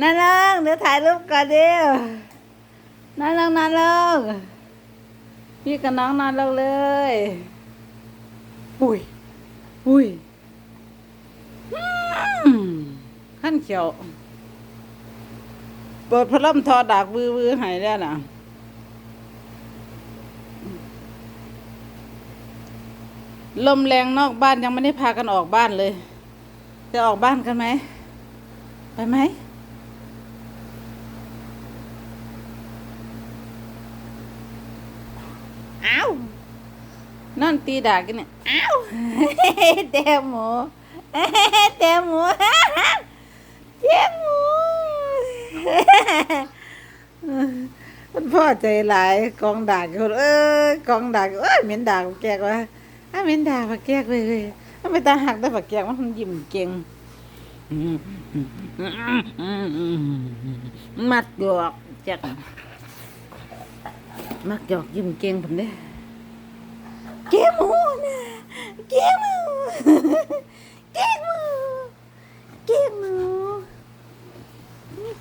นั่นลังเดี๋ยวถ่ายรูปก่อนเดียวนั่นลังนั่นลังพี่กับน้องนอนลงเลยอุ้ยอุ้ยอืมขั้นเขียว เปิดพัดลมทอดากวือวือหายแล้วนะลมแรงนอกบ้านยังไม่ได้พากันออกบ้านเลย จะออกบ้านกันไหม ไปไหม อ้าว นั่นตีดากกันเนี่ย อ้าวเตะหมูเตะหมูเตะหมูมันพ่อใจหลายกองดากคนเอ้ยกองดากเอ้ยเหม็นดากบักแกกวะอ้าเหม็นดากบักแกกเลยเลยถ้าไม่ตาหักได้บักแกกมันยิ้มเก่ง มัดหยอกจักมักหยอกยิ้มเก่งผมเด้เกหมูนะเกหมูเกหมูเกหมู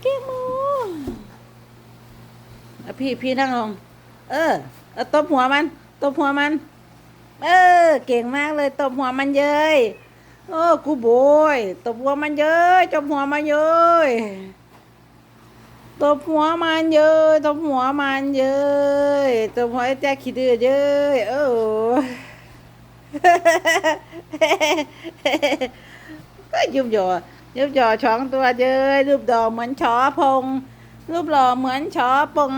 เกหมูอะพี่พี่นั่งลงเออเออตบหัวมันตบหัวมัน เออ เก่งมากเลยตบหัวมันเย้ย โอ้กูโบยตบหัวมันเย้ยตบหัวมันเย้ยตบหัวมันเย้ยตบหัวมันเย้ยตบหัวไอ้แจ๊คขี้ดื้อเย้ยเออก็ยุบหยอยุบหยอช้องตัวเย้ยรูปดอกเหมือนชอพง รูปหล่อเหมือนชอปง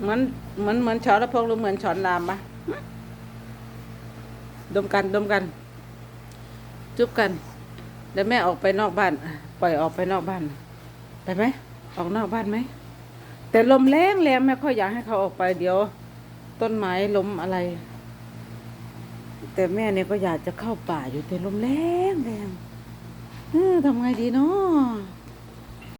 เหมือนเหมือนเหมือนชอระพงหรือเหมือนชอนรามปะ ดมกันดมกัน จุ๊บกันเดี๋ยวแม่ออกไปนอกบ้าน ปล่อยออกไปนอกบ้าน ไปไหมออกนอกบ้านไหมแต่ลมแรงแรงแม่ค่อยอยากให้เขาออกไปเดี๋ยว ต้นไม้ล้มอะไร แต่แม่เนี่ยก็อยากจะเข้าป่าอยู่แต่ลมแรงแรงเออทำไงดีเนาะ